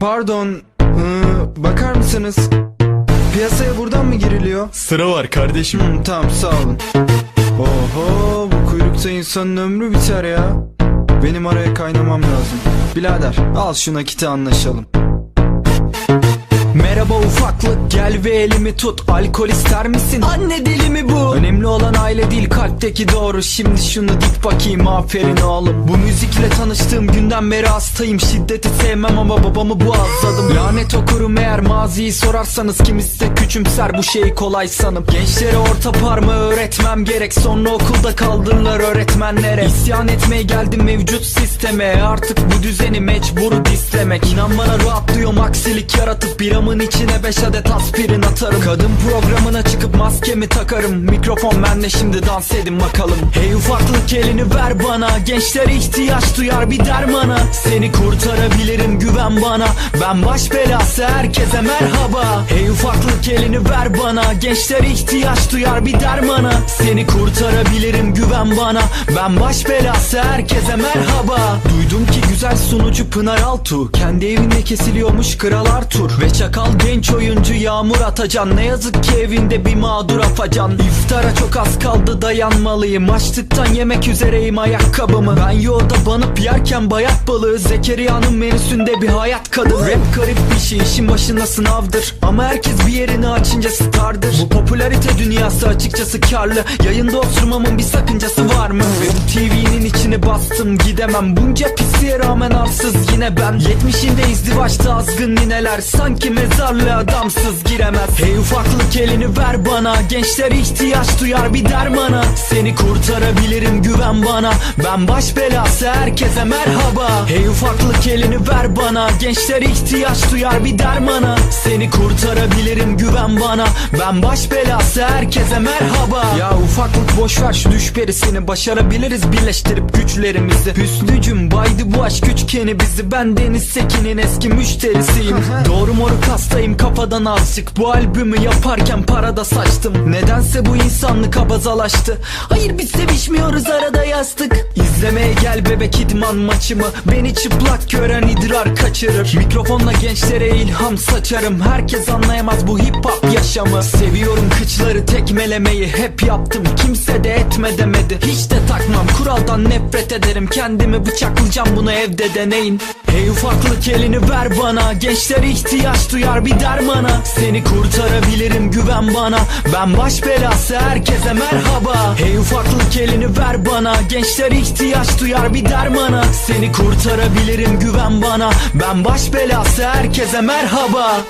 Pardon, ee, bakar mısınız? Piyasaya buradan mı giriliyor? Sıra var kardeşim. Hmm, tamam sağ olun. Oho bu kuyrukta insanın ömrü biter ya. Benim araya kaynamam lazım. Birader al şu nakiti anlaşalım. Merhaba ufaklık gel ve elimi tut. Alkol ister misin? Anne dili mi bu? Önemli olan aile değil kalpteki doğru. Şimdi şunu dik bakayım aferin oğlum. Bu müzikle tanıştığım günden beri hastayım. Şiddeti sevmem ama babamı boğazladım Lanet okurum eğer maziyi sorarsanız. Kimisi de küçümser bu şeyi kolay sanıp. Gençlere orta parmağı öğretmem gerek. Sonra okulda kaldırırlar öğretmenlere. İsyan etmeye geldim mevcut sisteme. Artık bu düzeni mecbur dislemek. İnan bana rahatlıyorum aksilik yaratıp Bir amın içine beş adet aspirin atarım. Kadın programına çıkıp maskemi takarım. Mikrofon bende şimdi dans edin bakalım. Hey ufaklık elini ver bana. Gençler ihtiyaç duyar bir dermana. Seni kurtarabilirim güven bana. Ben baş belası herkese merhaba. Hey ufaklık elini ver bana. Gençler ihtiyaç duyar bir dermana. Seni kurtarabilirim güven bana. Ben baş belası herkese merhaba. Duydum ki güzel sunucu Pınar Altuğ. Kendi evinde kesiliyormuş Kral Arthur Ve çakal genç oyuncu Yağmur Atacan. Ne yazık ki evinde bir mağdur afacan. İftara çok az kaldı dayanmalıyım. Açlıktan yemek üzereyim ayakkabımı. Ben yolda banıp yerken bayat balığı. Zekeriya'nın menüsünde bir hayat kadın Rap garip bir şey işin başında sınavdır. Ama herkes bir yerini açınca stardır. Bu popülarite dünyası açıkçası karlı. Yayında oturmamın bir sakıncası var mı? TV'nin içine bastım gidemem. Bunca pisliğe rağmen arsız yine ben. Yetmişinde izdivaçta azgın nineler. Sanki mezarlığa adamsız giremez. Hey ufaklık elini ver bana. Gençler ihtiyaç duyar bir dermana. Seni kurtarabilirim güven bana. Ben baş belası herkese merhaba. Hey ufaklık elini ver bana. Gençler ihtiyaç duyar bir dermana. Seni kurtarabilirim güven bana. Ben baş belası herkese merhaba. Ya ufaklık boş ver şu düş perisini. Başarabiliriz birleştirip güçlerimizi. Hüsnücüm baydı bu aşk üçgeni bizi. Ben Deniz Sekin'in eski müşterisiyim. Doğru moruk hastayım kafadan azıcık Bu albümü yaparken parada saçtım. Nedense bu insanlık abazalaştı. Hayır biz sevişmiyoruz arada yastık. İzlemeye gel bebek idman maçımı. Beni çıplak gören idrar kaçırır. Mikrofonla gençlere ilham saçarım. Herkes anlayamaz bu hip hop yaşamı. Seviyorum kıçları tekmelemeyi. Hep yaptım Kimse de etme demedi. Hiç de takmam kuraldan nefret ederim. Kendimi bıçaklayacağım bunu evde deneyin. Hey ufaklık elini ver bana. Gençler duyar bir dermana. Seni kurtarabilirim güven bana. Ben baş belası herkese merhaba. Hey ufaklık elini ver bana. Gençler ihtiyaç duyar bir dermana. Seni kurtarabilirim güven bana. Ben baş belası herkese merhaba